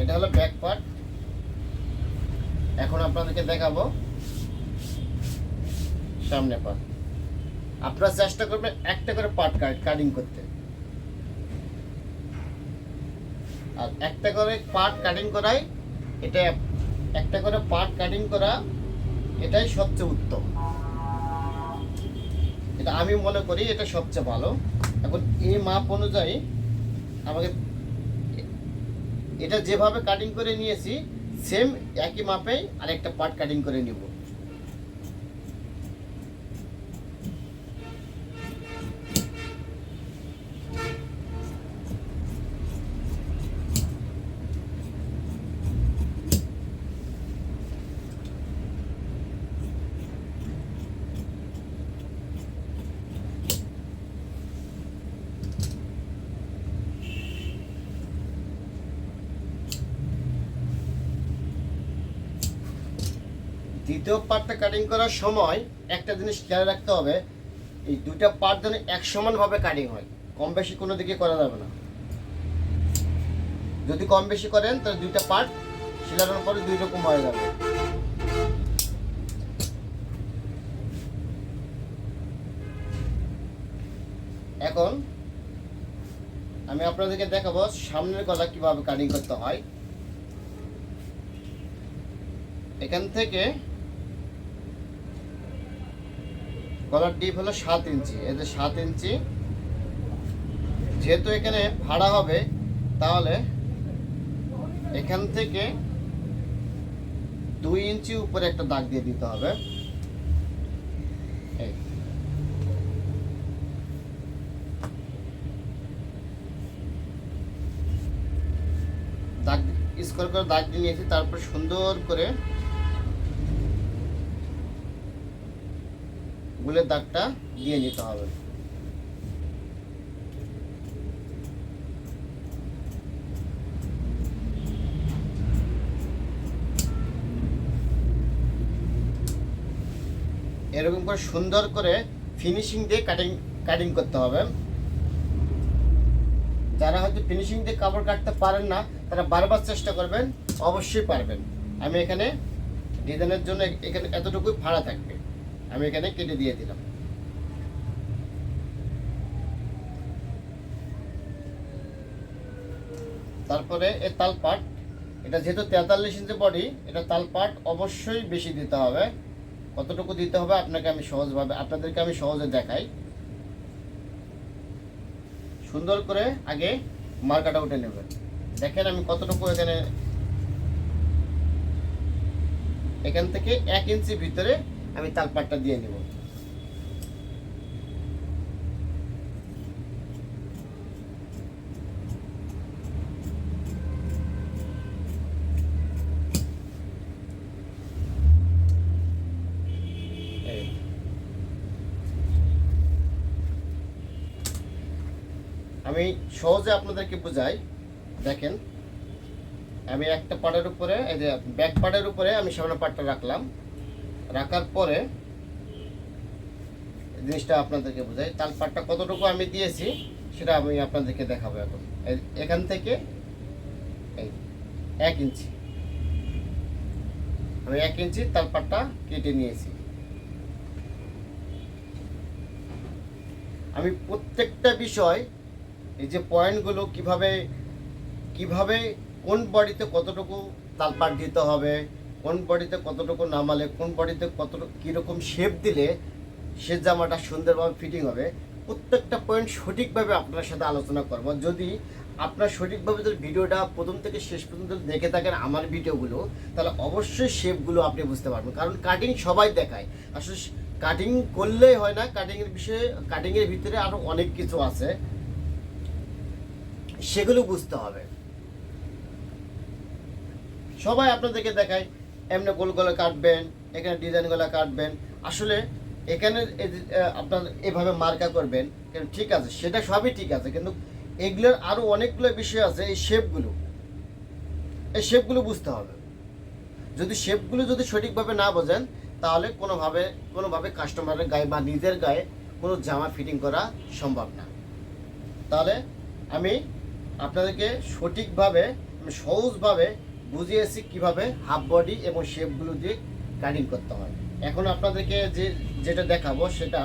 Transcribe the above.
এটা হলো back part এখন আপনাদেরকে দেখাবো সামনে পার্ট আপনারা চেষ্টা করবেন একটা করে পার্ট কাটিং করতে। আর একটা করে পার্ট কাটিং করাই, এটা একটা করে পার্ট কাটিং করা, এটাই সবচেয়ে উত্তম। এটা আমি মনে করি এটা সবচেয়ে ভালো। এখন এই মাপ অনুযায়ী আমাকে এটা যেভাবে কাটিং করে নিয়েছি সেম একই মাপেই আরেকটা পার্ট কাটিং করে নিব। দ্বিতীয় পার্টটা কাটিং করার সময় একটা জিনিস খেয়াল রাখতে হবে, এই দুইটা পার্ট যেন এক সমানভাবে কাটিং হয়। কম বেশি কোনো দিকে করা যাবে না। যদি কম বেশি করেন, তাহলে দুইটা পার্ট সিলানোর পরে দুই রকম হয়ে যাবে। এখন আমি আপনাদেরকে দেখাবো সামনের গলা কীভাবে কাটিং করতে হয়। এখান থেকে গলার ডিপ হলো সাত ইঞ্চি। যে সাত ইঞ্চি, যেহেতু এখানে ভাড়া হবে, তাহলে এখান থেকে দুই ইঞ্চি উপরে একটা দাগ দিয়ে দিতে হবে। দাগ, স্কোয়ার করে দাগ দিয়ে নিয়েছি, তারপর সুন্দর করে গুলের দাগটা দিয়ে নিতে হবে। এরকম করে সুন্দর করে ফিনিশিং দিয়ে কাটিং কাটিং করতে হবে। যারা হয়তো ফিনিশিং দিয়ে কাপড় কাটতে পারেন না, তারা বারবার চেষ্টা করবেন, অবশ্যই পারবেন। আমি এখানে ডিজাইনের জন্য এখানে এতটুকুই ভাড়া থাকবে। আমি এখানে কেটে দিয়ে দিলাম। তারপরে এ তাল পাট, এটা যেহেতু তেতাল্লিশ ইঞ্চি বডি, এটা তাল পাট অবশ্যই বেশি দিতে হবে। কতটুকু দিতে হবে আপনাকে আমি সহজভাবে, আপনাদেরকে আমি সহজে দেখাই। সুন্দর করে আগে মার্কাটা উঠে নেবেন। দেখেন আমি কতটুকু এখানে এখান থেকে এক ইঞ্চি ভিতরে আমি তালপাটটা দিয়ে নেব। আমি সহজে আপনাদেরকে বোঝাই। দেখেন, আমি একটা পাড়ের উপরে, এই যে ব্যাক পাড়ের উপরে আমি সামনে পাটটা রাখলাম। রাখার পরে জিনিসটা আপনাদেরকে বোঝাই। তাল পাটটা কতটুকু আমি দিয়েছি, সেটা আমি আপনাদেরকে দেখাবো এখন। এখান থেকে এই এক ইঞ্চি। আমি এক ইঞ্চি তাল পাটটা কেটে নিয়েছি। আমি প্রত্যেকটা বিষয়, এই যে পয়েন্টগুলো কীভাবে কীভাবে কোন বডিতে কতটুকু তালপাট দিতে হবে কোন বডিতে কতটুকু নামালে, কোন বডিতে কতটুকু, কীরকম শেপ দিলে সে জামাটা সুন্দরভাবে ফিটিং হবে, প্রত্যেকটা পয়েন্ট সঠিকভাবে আপনার সাথে আলোচনা করব। যদি আপনার সঠিকভাবে যদি ভিডিওটা প্রথম থেকে শেষ পর্যন্ত দেখে থাকেন আমার ভিডিওগুলো, তাহলে অবশ্যই শেপগুলো আপনি বুঝতে পারবেন। কারণ কাটিং সবাই দেখায়। আসলে কাটিং করলেই হয় না কাটিংয়ের বিষয়ে কাটিংয়ের ভিতরে আরও অনেক কিছু আছে। সেগুলো বুঝতে হবে। সবাই আপনাদেরকে দেখায়। এমনি গোল গলা কাটবেন, এখানে ডিজাইন গলা কাটবেন। আসলে এখানে আপনার এভাবে মার্কা করবেন কিন্তু ঠিক আছে, সেটা সবই ঠিক আছে, কিন্তু এগুলোর আরও অনেকগুলো বিষয় আছে, এই শেপগুলো এই শেপগুলো বুঝতে হবে। যদি শেপগুলো যদি সঠিকভাবে না বোঝেন, তাহলে কোনোভাবে কোনোভাবে কাস্টমারের গায়ে বা নিজের গায়ে কোনো জামা ফিটিং করা সম্ভব না। তাহলে আমি আপনাদেরকে সঠিকভাবে, সহজভাবে বুঝিয়েছি কীভাবে হাফ বডি এবং শেপগুলো দিয়ে কাটিং করতে হয়। এখন আপনাদেরকে যে, যেটা দেখাবো সেটা